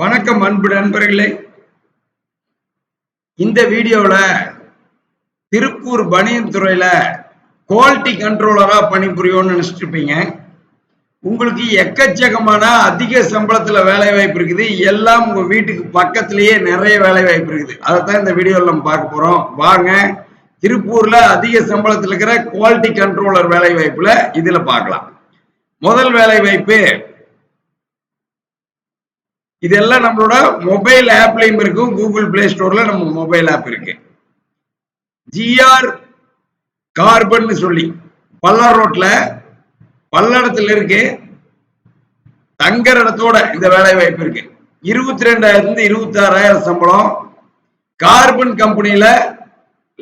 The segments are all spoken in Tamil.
வணக்கம் அன்பு நண்பர்களே. இந்த வீடியோல திருப்பூர் பனியன் துறையில குவாலிட்டி கண்ட்ரோலரா பணிபுரியும்னு நினைச்சிட்டு இருப்பீங்க உங்களுக்கு எக்கச்சக்கமான அதிக சம்பளத்துல வேலை வாய்ப்பு இருக்குது. எல்லாம் உங்க வீட்டுக்கு பக்கத்திலேயே நிறைய வேலை வாய்ப்பு இருக்குது. அதைத்தான் இந்த வீடியோல நம்ம பார்க்க போறோம். வாங்க திருப்பூர்ல அதிக சம்பளத்தில் இருக்கிற குவாலிட்டி கண்ட்ரோலர் வேலை வாய்ப்புல இதுல பார்க்கலாம். முதல் வேலை வாய்ப்பு இதெல்லாம் நம்மளோட மொபைல் ஆப்லயும் இருக்கும். கூகுள் பிளே ஸ்டோர்ல நம்ம மொபைல் ஆப் இருக்கு. ஜிஆர் கார்பன் சொல்லி பல்லா ரோட்ல பல்லடத்துல இருக்கு. தங்குற இடத்தோட இந்த வேலை வாய்ப்பு இருக்கு. இருபத்தி ரெண்டாயிரத்துல இருந்து இருபத்தி ஆறாயிரம் சம்பளம் கார்பன் கம்பெனியில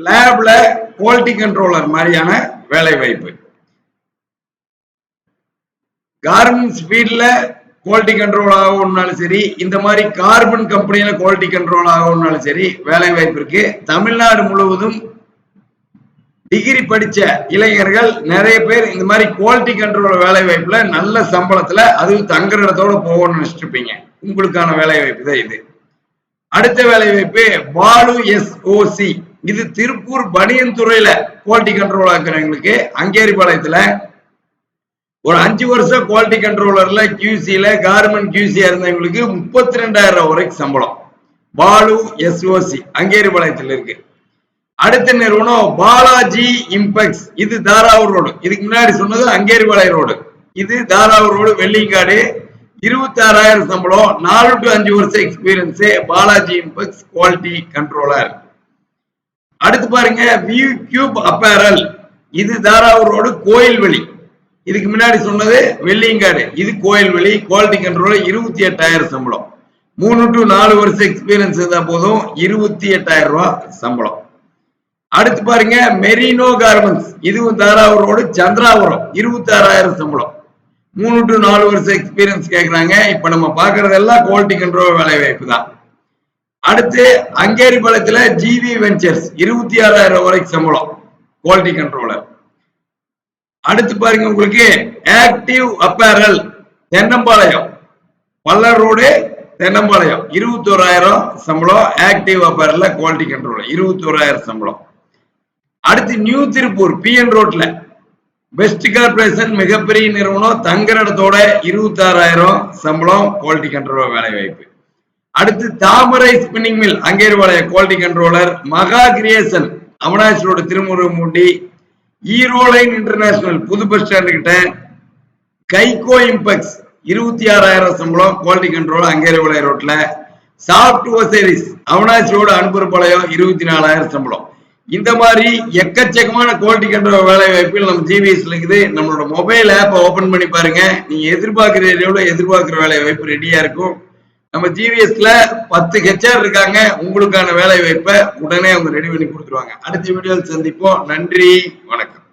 லேப்ல குவாலிட்டி கண்ட்ரோலர் மாதிரியான வேலை வாய்ப்பு. கார்மெண்ட் ஃபீல்ட்ல குவாலிட்டி கண்ட்ரோல் ஆகணும்னாலும் சரி இந்த மாதிரி கார்பன் கம்பெனியில குவாலிட்டி கண்ட்ரோல் ஆகணும்னாலும் சரி வேலை வாய்ப்பு இருக்கு. தமிழ்நாடு முழுவதும் டிகிரி படிச்ச இளைஞர்கள் நிறைய பேர் இந்த மாதிரி குவாலிட்டி கண்ட்ரோல் வேலை வாய்ப்புல நல்ல சம்பளத்துல அதுவும் தங்குற இடத்தோட போகணும்னு நினைச்சிருப்பீங்க. உங்களுக்கான வேலை வாய்ப்பு தான் இது. அடுத்த வேலை வாய்ப்பு பாலு எஸ் ஓசி இது திருப்பூர் பனியன் துறையில குவாலிட்டி கண்ட்ரோல் ஆக்குறவங்களுக்கு அங்கேரிபாளையத்துல ஒரு அஞ்சு வருஷம் குவாலிட்டி கண்ட்ரோலர்ல கியூசியில கார்மெண்ட் கியூசியா இருந்தவங்களுக்கு முப்பத்தி ரெண்டாயிரம் ரூபாய் வரைக்கும் சம்பளம். பாலு எஸ்ஓசி அங்கேரிபாளையத்தில் இருக்கு. அடுத்த நிறுவனம்? பாலாஜி இம்பெக்ஸ் இது தாராவூர் ரோடு. இதுக்கு முன்னாடி சொன்னது அங்கேரிபாளையம் ரோடு. இது தாராவூர் ரோடு வெள்ளிங்காடு. இருபத்தி ஆறாயிரம் சம்பளம். நாலு டு அஞ்சு வருஷம் experience Balaji impex quality controller அடுத்து பாருங்க வியூ கியூப் அப்பேரல் இது தாராவூர் ரோடு கோயில்வெளி. இதுக்கு முன்னாடி சொன்னது வெள்ளியங்காடு இது கோயில்வெளி குவாலிட்டி கண்ட்ரோல் இருபத்தி எட்டாயிரம் சம்பளம். மூணு டு நாலு வருஷம் எக்ஸ்பீரியன்ஸ் இருந்தா போதும் இருபத்தி எட்டாயிரம் ரூபா சம்பளம். அடுத்து பாருங்க மெரினோ கார்மெண்ட்ஸ் இதுவும் தாராவூர் ரோடு சந்திராபுரம் இருபத்தி ஆறாயிரம் சம்பளம். மூணு டு நாலு வருஷம் எக்ஸ்பீரியன்ஸ் கேட்குறாங்க இப்ப நம்ம பார்க்கறதெல்லாம் குவாலிட்டி கண்ட்ரோல் வேலை வாய்ப்பு தான். அடுத்து அங்கேரி பாளையத்துல ஜிவி வெஞ்சர்ஸ் இருபத்தி ஆறாயிரம் வரைக்கும் சம்பளம். குவாலிட்டி கண்ட்ரோலர் அடுத்து பாருங்க உங்களுக்கு ஆக்டிவ் அப்பேரல் தென்னம்பாளையம். பல்லர் ரோடு தென்னம்பாளையம். இருபத்தோராயிரம் சம்பளம் ஆக்டிவ் அப்பேரல்ல குவாலிட்டி கண்ட்ரோல் இருபத்தோராயிரம் சம்பளம். அடுத்து நியூ திருப்பூர் பிஎன் ரோட்ல பெஸ்ட் கார்பரேஷன் மிகப்பெரிய நிறுவனம் தங்குற இடத்தோட இருபத்தி ஆறாயிரம் சம்பளம் குவாலிட்டி கண்ட்ரோலர் வேலை வாய்ப்பு. அடுத்து தாமரை ஸ்பின்னிங் மில் அங்கேருவாளைய குவாலிட்டி கண்ட்ரோலர் மகா கிரியேஷன் அமனாசி ரோடு திருமுருகமூண்டி ஈரோலைன் இன்டர்நேஷனல் புது பஸ் ஸ்டாண்டு கிட்ட கைகோ இம்பெக்ஸ் இருபத்தி ஆறாயிரம் சம்பளம் குவாலிட்டி கண்ட்ரோல் அங்கேரிவாளைய ரோட்ல. சாஃப்ட் ஓசேரிஸ் அவனாச்சியோட ரோடு இருபத்தி நாலாயிரம் சம்பளம். இந்த மாதிரி எக்கச்சக்கமான குவாலிட்டி கண்ட்ரோல் வேலை வாய்ப்புகள் நம்ம ஜிவிஎஸ்ல இருக்குது. நம்மளோட மொபைல் ஆப்பை ஓபன் பண்ணி பாருங்க. நீங்க எதிர்பார்க்கிற ஏரியாவில் எதிர்பார்க்கிற வேலை வாய்ப்பு ரெடியா இருக்கும். நம்ம ஜிவிஎஸ்ல பத்து ஹெச்ஆர் இருக்காங்க. உங்களுக்கான வேலை வாய்ப்பை உடனே அவங்க ரெடி பண்ணி கொடுத்துருவாங்க. அடுத்த வீடியோவில் சந்திப்போம். நன்றி. வணக்கம்.